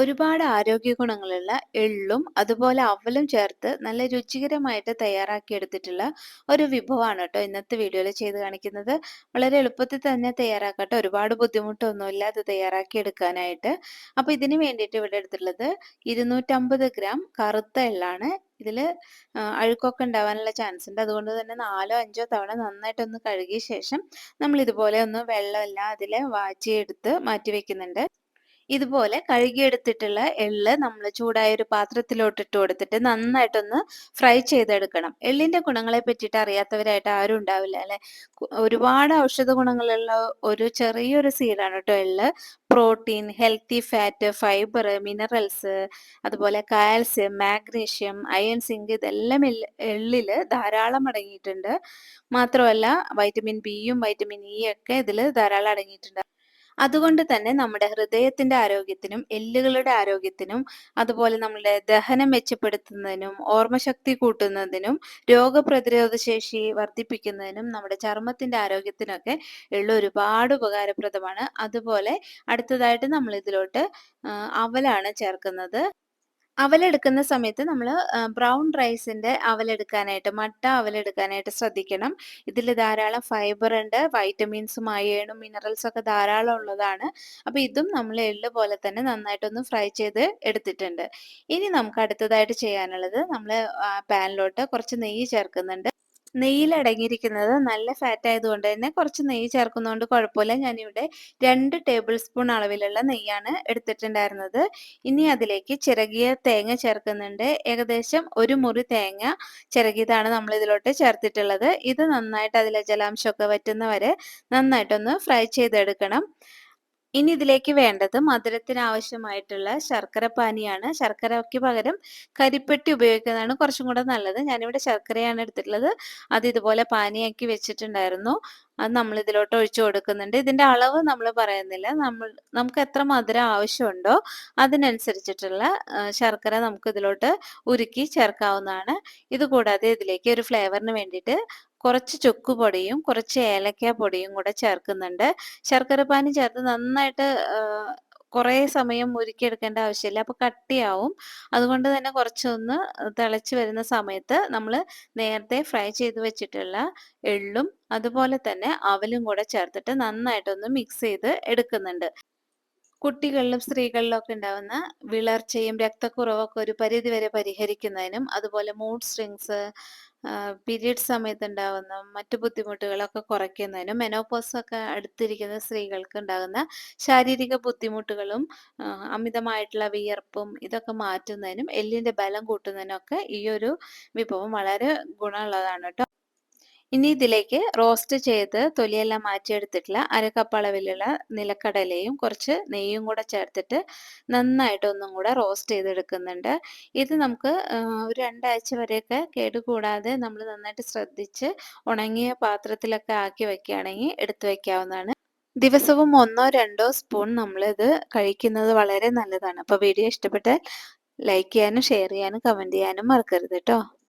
ഒരുപാട് ആരോഗ്യ ഗുണങ്ങളുള്ള എള്ളും അതുപോലെ അവലും ചേർത്ത് നല്ല രുചികരമായിട്ട് തയ്യാറാക്കിയെടുത്തിട്ടുള്ള ഒരു വിഭവമാണ് കേട്ടോ ഇന്നത്തെ വീഡിയോയിൽ ചെയ്ത് കാണിക്കുന്നത്. വളരെ എളുപ്പത്തിൽ തന്നെ തയ്യാറാക്കട്ടെ. ഒരുപാട് ബുദ്ധിമുട്ടൊന്നുമില്ല അത് തയ്യാറാക്കിയെടുക്കാനായിട്ട്. അപ്പോൾ ഇതിന് വേണ്ടിയിട്ട് ഇവിടെ എടുത്തിട്ടുള്ളത് ഇരുന്നൂറ്റമ്പത് ഗ്രാം കറുത്ത എള്ളാണ്. ഇതിൽ അഴുക്കൊക്കെ ഉണ്ടാവാനുള്ള ചാൻസ് ഉണ്ട്. അതുകൊണ്ട് തന്നെ നാലോ അഞ്ചോ തവണ നന്നായിട്ടൊന്ന് കഴുകിയ ശേഷം നമ്മൾ ഇതുപോലെ ഒന്ന് വെള്ളമെല്ലാം അതിൽ വാച്ചിയെടുത്ത് മാറ്റി വെക്കുന്നുണ്ട്. ഇതുപോലെ കഴുകിയെടുത്തിട്ടുള്ള എള്ള് നമ്മൾ ചൂടായ ഒരു പാത്രത്തിലോട്ട് ഇട്ട് കൊടുത്തിട്ട് നന്നായിട്ടൊന്ന് ഫ്രൈ ചെയ്തെടുക്കണം. എള്ളിന്റെ ഗുണങ്ങളെ പറ്റിയിട്ട് അറിയാത്തവരായിട്ട് ആരും ഉണ്ടാവില്ല അല്ലെ? ഒരുപാട് ഔഷധ ഗുണങ്ങളുള്ള ഒരു ചെറിയൊരു സീഡാണ് കേട്ടോ എള്ള്. Protein healthy fat fibre minerals അതുപോലെ കാൽസ്യം മാഗ്നീഷ്യം അയൺ സിങ്ക് ഇതെല്ലാം എള്ളിൽ ധാരാളം അടങ്ങിയിട്ടുണ്ട്. മാത്രമല്ല വൈറ്റമിൻ ബിയും വൈറ്റമിൻ ഇ ഒക്കെ ഇതിൽ ധാരാളം അടങ്ങിയിട്ടുണ്ട്. അതുകൊണ്ട് തന്നെ നമ്മുടെ ഹൃദയത്തിന്റെ ആരോഗ്യത്തിനും എല്ലുകളുടെ ആരോഗ്യത്തിനും അതുപോലെ നമ്മുടെ ദഹനം മെച്ചപ്പെടുത്തുന്നതിനും ഓർമ്മശക്തി കൂട്ടുന്നതിനും രോഗപ്രതിരോധ ശേഷി വർദ്ധിപ്പിക്കുന്നതിനും നമ്മുടെ ചർമ്മത്തിന്റെ ആരോഗ്യത്തിനൊക്കെ എള്ള് ഒരുപാട് ഉപകാരപ്രദമാണ്. അതുപോലെ അടുത്തതായിട്ട് നമ്മൾ ഇതിലോട്ട് അവലാണ് ചേർക്കുന്നത്. അവലെടുക്കുന്ന സമയത്ത് നമ്മൾ ബ്രൗൺ റൈസിന്റെ അവലെടുക്കാനായിട്ട് മട്ട അവലെടുക്കാനായിട്ട് ശ്രദ്ധിക്കണം. ഇതിൽ ധാരാളം ഫൈബർ ഉണ്ട് വൈറ്റമിൻസും അയേണും മിനറൽസും ഒക്കെ ധാരാളം ഉള്ളതാണ്. അപ്പോൾ ഇതും നമ്മൾ എള്ള് പോലെ തന്നെ നന്നായിട്ടൊന്ന് ഫ്രൈ ചെയ്ത് എടുത്തിട്ടുണ്ട്. ഇനി നമുക്ക് അടുത്തതായിട്ട് ചെയ്യാനുള്ളത് നമ്മൾ പാനിലോട്ട് കുറച്ച് നെയ്യ് ചേർക്കുന്നുണ്ട്. നെയ്യിൽ അടങ്ങിയിരിക്കുന്നത് നല്ല ഫാറ്റ് ആയതുകൊണ്ട് തന്നെ കുറച്ച് നെയ്യ് ചേർക്കുന്നതുകൊണ്ട് കുഴപ്പമില്ല. ഞാനിവിടെ രണ്ട് ടേബിൾ സ്പൂൺ അളവിലുള്ള നെയ്യാണ് എടുത്തിട്ടുണ്ടായിരുന്നത്. ഇനി അതിലേക്ക് ചിറകിയ തേങ്ങ ചേർക്കുന്നുണ്ട്. ഏകദേശം ഒരു മുറി തേങ്ങ ചിറകിയതാണ് നമ്മൾ ഇതിലോട്ട് ചേർത്തിട്ടുള്ളത്. ഇത് നന്നായിട്ട് അതിലെ ജലാംശമൊക്കെ വറ്റുന്നവരെ നന്നായിട്ടൊന്ന് ഫ്രൈ ചെയ്തെടുക്കണം. ഇനി ഇതിലേക്ക് വേണ്ടത് മധുരത്തിന് ആവശ്യമായിട്ടുള്ള ശർക്കര പാനിയാണ്. ശർക്കരയ്ക്ക് പകരം കരിപ്പെട്ടി ഉപയോഗിക്കുന്നതാണ് കുറച്ചും കൂടെ നല്ലത്. ഞാനിവിടെ ശർക്കരയാണ് എടുത്തിട്ടുള്ളത്. അത് ഇതുപോലെ പാനിയാക്കി വെച്ചിട്ടുണ്ടായിരുന്നു. അത് നമ്മൾ ഇതിലോട്ട് ഒഴിച്ചു കൊടുക്കുന്നുണ്ട്. ഇതിന്റെ അളവ് നമ്മൾ പറയുന്നില്ല. നമ്മൾ നമുക്ക് എത്ര മധുരം ആവശ്യമുണ്ടോ അതിനനുസരിച്ചിട്ടുള്ള ശർക്കര നമുക്ക് ഇതിലോട്ട് ഉരുക്കി ചേർക്കാവുന്നതാണ്. ഇത് കൂടാതെ ഇതിലേക്ക് ഒരു ഫ്ലേവറിന് വേണ്ടിയിട്ട് കുറച്ച് ചുക്ക് പൊടിയും കുറച്ച് ഏലക്ക പൊടിയും കൂടെ ചേർക്കുന്നുണ്ട്. ശർക്കരപ്പാനി ചേർത്ത് നന്നായിട്ട് കുറേ സമയം മുരുക്കിയെടുക്കേണ്ട ആവശ്യമില്ല. അപ്പോൾ കട്ടിയാവും. അതുകൊണ്ട് തന്നെ കുറച്ചൊന്ന് തിളച്ച് വരുന്ന സമയത്ത് നമ്മൾ നേരത്തെ ഫ്രൈ ചെയ്ത് വെച്ചിട്ടുള്ള എള്ളും അതുപോലെ തന്നെ അവലും കൂടെ ചേർത്തിട്ട് നന്നായിട്ടൊന്ന് മിക്സ് ചെയ്ത് എടുക്കുന്നുണ്ട്. കുട്ടികളിലും സ്ത്രീകളിലും ഒക്കെ ഉണ്ടാവുന്ന വിളർച്ചയും രക്തക്കുറവൊക്കെ ഒരു പരിധി വരെ പരിഹരിക്കുന്നതിനും അതുപോലെ മൂഡ് സ്ട്രിങ്സ് പീരീഡ് സമയത്ത് ഉണ്ടാകുന്ന മറ്റു ബുദ്ധിമുട്ടുകളൊക്കെ കുറയ്ക്കുന്നതിനും മെനോപോസ് ഒക്കെ അടുത്തിരിക്കുന്ന സ്ത്രീകൾക്ക് ഉണ്ടാകുന്ന ശാരീരിക ബുദ്ധിമുട്ടുകളും അമിതമായിട്ടുള്ള വിയർപ്പും ഇതൊക്കെ മാറ്റുന്നതിനും എല്ലിന്റെ ബലം കൂട്ടുന്നതിനും ഒക്കെ ഈ ഒരു വിഭവം വളരെ ഗുണമുള്ളതാണ് കേട്ടോ. ഇനി ഇതിലേക്ക് റോസ്റ്റ് ചെയ്ത് തൊലിയെല്ലാം മാറ്റിയെടുത്തിട്ടുള്ള അരക്കപ്പ് കപ്പ് അളവിലുള്ള നിലക്കടലയും കുറച്ച് നെയ്യും കൂടെ ചേർത്തിട്ട് നന്നായിട്ട് ഒന്നും കൂടെ റോസ്റ്റ് ചെയ്തെടുക്കുന്നുണ്ട്. ഇത് നമുക്ക് ഒരു രണ്ടാഴ്ച വരെയൊക്കെ കേടുകൂടാതെ നമ്മൾ നന്നായിട്ട് ശ്രദ്ധിച്ച് ഉണങ്ങിയ പാത്രത്തിലൊക്കെ ആക്കി വെക്കുകയാണെങ്കിൽ എടുത്തു വെക്കാവുന്നതാണ്. ദിവസവും ഒന്നോ രണ്ടോ സ്പൂൺ നമ്മളിത് കഴിക്കുന്നത് വളരെ നല്ലതാണ്. അപ്പോൾ വീഡിയോ ഇഷ്ടപ്പെട്ടാൽ ലൈക്ക് ചെയ്യാനും ഷെയർ ചെയ്യാനും കമന്റ് ചെയ്യാനും മറക്കരുത് കേട്ടോ.